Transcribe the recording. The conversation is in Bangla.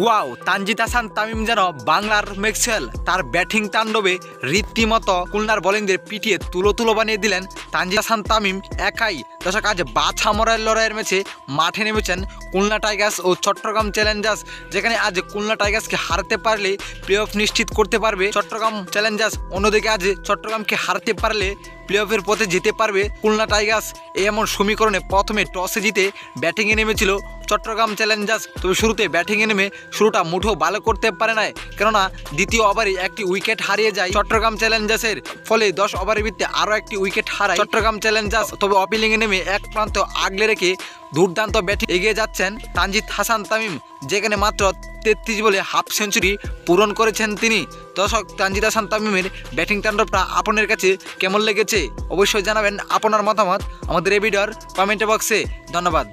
ওয়াও তানজিদ হাসান তামিম যেন বাংলার মেক্সেল। তার ব্যাটিং তাণ্ডবে রীতিমতো খুলনার বোলিংদের পিটিয়ে তুলো তুলো বানিয়ে দিলেন তানজিদ হাসান তামিম একাই। দর্শক, আজ বাছা মরার লড়াইয়ের ম্যাচে মাঠে নেমেছেন খুলনা টাইগার্স ও চট্টগ্রাম চ্যালেঞ্জার্স, যেখানে আজ খুলনা টাইগার্সকে হারতে পারলে প্লে অফ নিশ্চিত করতে পারবে চট্টগ্রাম চ্যালেঞ্জার্স। অন্যদিকে আজ চট্টগ্রামকে হারতে পারলে প্লে অফের পথে যেতে পারবে খুলনা টাইগার্স। এমন সমীকরণে প্রথমে টসে জিতে ব্যাটিংয়ে নেমেছিল চট্টগ্রাম চ্যালেঞ্জার্স। তবে শুরুতে ব্যাটিংয়ে নেমে শুরুটা মুঠো ভালো করতে পারে নাই। কেননা দ্বিতীয় ওভারে একটি উইকেট হারিয়ে যায় চট্টগ্রাম চ্যালেঞ্জার্সের। ফলে দশ ওভারের ভিত্তিতে আরও একটি উইকেট হারায় চট্টগ্রাম চ্যালেঞ্জার্স। তবে অপিলিংয়ে নেমে এক প্রান্ত আগলে রেখে দুর্দান্ত ব্যাটিং এগিয়ে যাচ্ছেন তানজিদ হাসান তামিম, যেখানে মাত্র তেত্রিশ বলে হাফ সেঞ্চুরি পূরণ করেছেন তিনি। দর্শক, তানজিদ হাসান তামিমের ব্যাটিং তাণ্ডবটা আপনার কাছে কেমন লেগেছে? অবশ্যই জানাবেন আপনার মতামত আমাদের এই ভিডিওর কমেন্ট বক্সে। ধন্যবাদ।